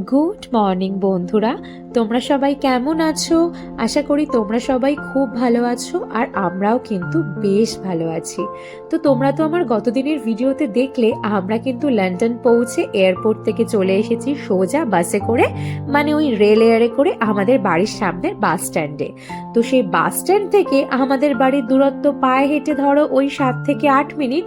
Good morning বন্ধুরা। তোমরা সবাই কেমন আছো? আশা করি তোমরা সবাই খুব ভালো আছো আর আমরাও কিন্তু বেশ ভালো আছি। তো তোমরা তো আমার গতদিনের ভিডিওতে দেখলে আমরা কিন্তু লন্ডন পৌঁছে এয়ারপোর্ট থেকে চলে এসেছি সোজা বাসে করে মানে ওই রেল এয়ারে করে আমাদের বাড়ির সামনের বাস স্ট্যান্ডে। তো সেই বাস স্ট্যান্ড থেকে আমাদের বাড়ির দূরত্ব পায়ে হেঁটে ধরো ওই সাত থেকে আট মিনিট।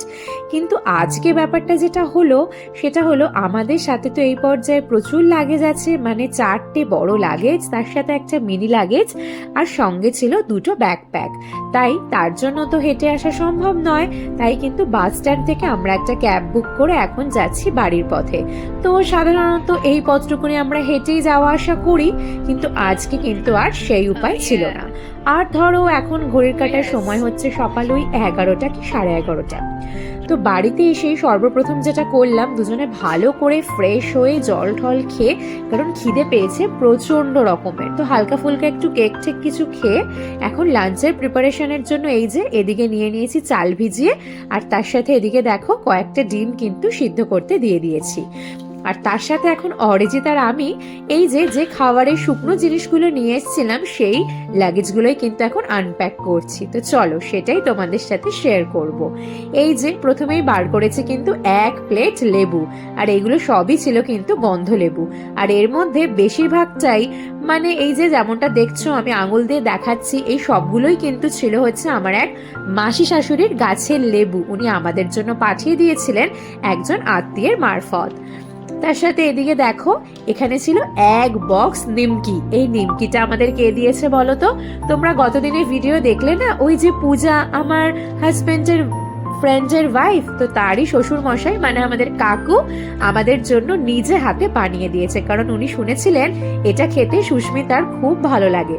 কিন্তু আজকে ব্যাপারটা যেটা হলো, সেটা হলো আমাদের সাথে তো এই পর্যায়ে প্রচুর লাগেজ আছে মানে চারটে বড় লাগেজ। তার সাথে একটা মিনি লাগেজ আর সঙ্গে ছিল দুটো ব্যাকপ্যাক তাই তার জন্য তো হেঁটে আসা সম্ভব নয়, তাই কিন্তু বাস স্ট্যান্ড থেকে আমরা একটা ক্যাব বুক করে এখন যাচ্ছি বাড়ির পথে। তো সাধারণত এই পথটুকুনি আমরা হেঁটেই যাওয়া আসা করি, কিন্তু আজকে কিন্তু আর সেই উপায় ছিল না। আর ধরো এখন ঘড়ির কাটার সময় হচ্ছে সকাল ওই এগারোটা কি সাড়ে এগারোটা। তো বাড়িতে এসেই সর্বপ্রথম যেটা করলাম, দুজনে ভালো করে ফ্রেশ হয়ে জল ঠল খেয়ে, কারণ খিদে পেয়েছে প্রচণ্ড রকমের। তো হালকা ফুলকা একটু কেক ঠেক কিছু খেয়ে, এখন লাঞ্চের প্রিপারেশনের জন্য এই যে এদিকে নিয়ে নিয়েছি চাল ভিজিয়ে, আর তার সাথে এদিকে দেখো কয়েকটা ডিম কিন্তু সিদ্ধ করতে দিয়ে দিয়েছি। আর তার সাথে এখন অরিজিৎ আর আমি, এই যে যে খাবারের শুকনো জিনিসগুলো নিয়ে এসেছিলাম, সেই লাগেজগুলোই কিন্তু এখন আনপ্যাক করছি। তো চলো, সেটাই তোমাদের সাথে শেয়ার করব। এই যে, প্রথমেই বার করেছি কিন্তু এক প্লেট লেবু, আর এগুলো সবই ছিল কিন্তু গন্ধ লেবু। আর এর মধ্যে বেশিরভাগটাই মানে এই যে, যেমনটা দেখছ, আমি আঙুল দিয়ে দেখাচ্ছি, এই সবগুলোই কিন্তু ছিল হচ্ছে আমার এক মাসি শাশুড়ির গাছের লেবু। উনি আমাদের জন্য পাঠিয়ে দিয়েছিলেন একজন আত্মীয়ের মারফত। তার সাথে এদিকে দেখো, এখানে ছিল এক বক্স নিমকি। এই নিমকিটা আমাদের কে দিয়েছে বলো তো? তোমরা গতদিনের ভিডিও দেখলে না, ওই যে পূজা আমার হাজবেন্ডের ফ্রেন্ডের ওয়াইফ তো তারই শ্বশুর মশাই মানে আমাদের কাকু, আমাদের জন্য নিজে হাতে বানিয়ে দিয়েছে। কারণ উনি শুনেছিলেন, এটা খেতে সুস্মিতার খুব ভালো লাগে।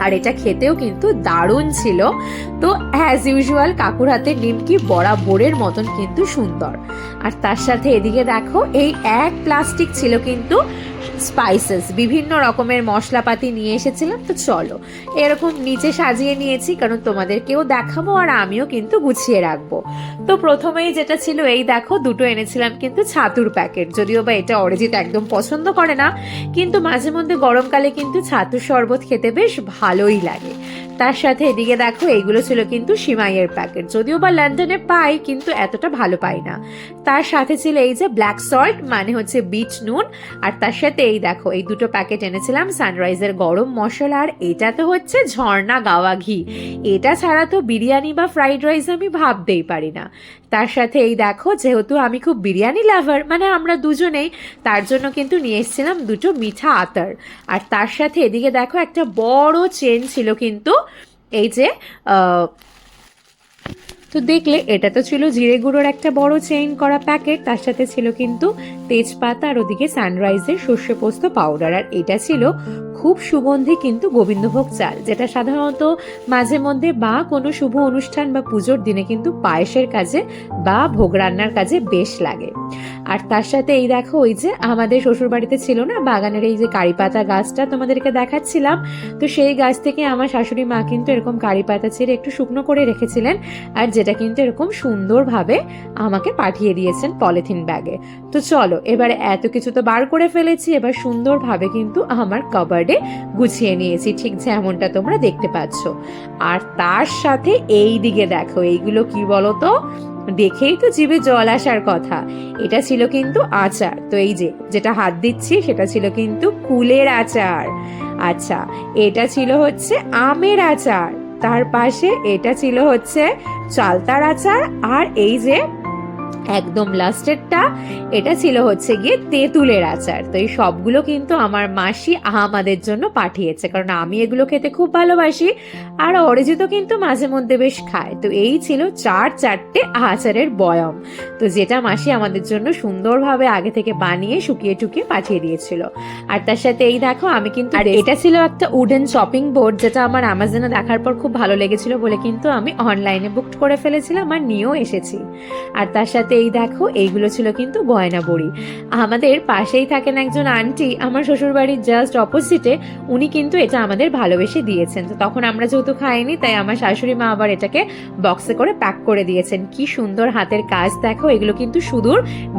আর এটা খেতেও কিন্তু দারুণ ছিল। তো অ্যাজ ইউজুয়াল কাকুর হাতের নিমকি বরাবরের মতন কিন্তু সুন্দর। আর তার সাথে এদিকে দেখো, এই এক প্লাস্টিক ছিল কিন্তু স্পাইসেস বিভিন্ন রকমের মশলাপাতি নিয়ে এসেছিলাম, তো চলো। এরকম নিচে সাজিয়ে নিয়েছি, কারণ তোমাদেরকেও দেখাবো আর আমিও কিন্তু গুছিয়ে রাখব। তো প্রথমেই যেটা ছিল, এই দেখো, দুটো এনেছিলাম কিন্তু ছাতুর প্যাকেট। যদিও বা এটা অরিজিৎ একদম পছন্দ করে না, কিন্তু মাঝে মধ্যে গরমকালে কিন্তু ছাতুর শরবত খেতে বেশ ভালোই লাগে। তার সাথে এদিকে দেখো এইগুলো ছিল কিন্তু সিমাইয়ের প্যাকেট। যদিও বা লন্ডনে পাই, কিন্তু এতটা ভালো পাই না। তার সাথে ছিল এই যে ব্ল্যাক সল্ট মানে হচ্ছে বিট নুন, আর তার সাথে এই দেখো, এই দুটো প্যাকেট এনেছিলাম সানরাইজের গরম মশলা, আর এটা তো হচ্ছে ঝর্ণা গাওয়া ঘি। এটা ছাড়া তো বিরিয়ানি বা ফ্রাইড রাইস আমি ভাবতেই পারি না। তার সাথে এই দেখো, যেহেতু আমি খুব বিরিয়ানি লাভার মানে আমরা দুজনেই, তার জন্য কিন্তু নিয়ে এসেছিলাম দুটো মিঠা আতার। আর তার সাথে এদিকে দেখো, একটা বড় চেন ছিল কিন্তু, এই যে তো দেখলে, এটা তো ছিল জিরে গুঁড়োর একটা বড় চেইন করা প্যাকেট তার সাথে ছিল কিন্তু তেজপাতা আর ওদিকে সানরাইজের সর্ষে পোস্ত পাউডার আর এটা ছিল খুব সুগন্ধি কিন্তু গোবিন্দভোগ চাল, যেটা সাধারণত মাঝে মধ্যে বা কোনো শুভ অনুষ্ঠান বা পুজোর দিনে কিন্তু পায়েসের কাজে বা ভোগ রান্নার কাজে বেশ লাগে। আর তার সাথে এই দেখো, ওই যে আমাদের শ্বশুরবাড়িতে ছিল না, বাগানের এই যে কারি পাতা গাছটা তোমাদেরকে দেখাচ্ছিলাম, তো সেই গাছ থেকে আমার শাশুড়ি মা কিন্তু এরকম কারি পাতা ছেড়ে একটু শুকনো করে রেখেছিলেন, আর যেটা কিন্তু এরকম সুন্দরভাবে আমাকে পাঠিয়ে দিয়েছেন পলিথিন ব্যাগে। তো চলো, এবারে এত কিছু তো বার করে ফেলেছি, এবার সুন্দরভাবে কিন্তু আমার কাবার্ডে গুছিয়ে নিয়েছি, ঠিক যেমনটা তোমরা দেখতে পাচ্ছ। আর তার সাথে এই দিকে দেখো, এইগুলো কি বলো তো দেখেই তো জিভে জল আসার কথা। এটা ছিল কিন্তু আচার। তো এই যে, যেটা হাত দিচ্ছি, সেটা ছিল কিন্তু কুলের আচার। আচ্ছা এটা ছিল হচ্ছে আমের আচার। তার পাশে এটা ছিল হচ্ছে চালতার আচার। আর এই যে একদম লাস্টেরটা এটা ছিল হচ্ছে গিয়ে তেঁতুলের আচার। তো এই সবগুলো কিন্তু আমার মাসি আমাদের জন্য পাঠিয়েছে কারণ আমি এগুলো খেতে খুব ভালোবাসি আর অরিজিতও কিন্তু মাঝে মধ্যে বেশ খায়। তো এই ছিল চার চারটে আচারের বয়ম। তো যেটা মাসি আমাদের জন্য সুন্দরভাবে আগে থেকে বানিয়ে শুকিয়ে টুকিয়ে পাঠিয়ে দিয়েছিল। আর তার সাথে এই দেখো আমি কিন্তু আর এটা ছিল একটা উডেন শপিং বোর্ড যেটা আমার আমাজনে দেখার পর খুব ভালো লেগেছিল বলে কিন্তু আমি অনলাইনে বুক করে ফেলেছিলাম আর নিয়েও এসেছি। আর তার সাথে তো এই দেখো, এইগুলো ছিল কিন্তু গয়না বড়ি। আমাদের পাশেই থাকেন একজন আন্টি, আমার শ্বশুরবাড়ির জাস্ট অপোজিটে উনি কিন্তু এটা আমাদের ভালোবেসে দিয়েছেন। তো তখন আমরা যেহেতু খাইনি, তাই আমার শাশুড়ি মা আবার এটাকে বক্সে করে প্যাক করে দিয়েছেন। কি সুন্দর হাতের কাজ, দেখো, এগুলো কিন্তু সুদূর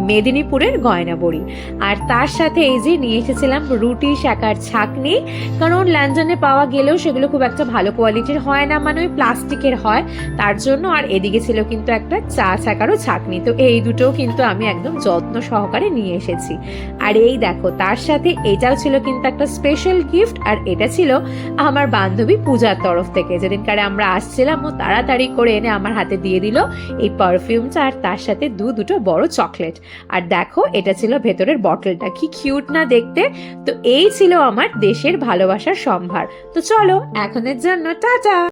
মেদিনীপুরের গয়না বড়ি। আর তার সাথে এই যে নিয়ে এসেছিলাম রুটি, শাকার ছাকনি, কারণ লন্ডনে পাওয়া গেলেও সেগুলো খুব একটা ভালো কোয়ালিটির হয় না মানে ওই প্লাস্টিকের হয়। তার জন্য আর এদিকে ছিল কিন্তু একটা চা ছাকারও ছাকনি। তো এই দুটোও কিন্তু আমি একদম যত্ন সহকারে নিয়ে এসেছি। আর এই দেখো, তার সাথে এটাও ছিল কিন্তু একটা স্পেশাল গিফট আর এটা ছিল আমার বান্ধবী পূজার তরফ থেকে। যেদিনকারে আমরা আসছিলাম, ও তাড়াতাড়ি করে এনে আমার হাতে দিয়ে দিল এই পারফিউমটা আর তার সাথে দু দুটো বড় চকলেট আর দেখো, এটা ছিল ভেতরের বটলটা কি কিউট না দেখতে? তো এই ছিল আমার দেশের ভালোবাসার সম্ভার। তো চলো, এখনের জন্য, টাটা!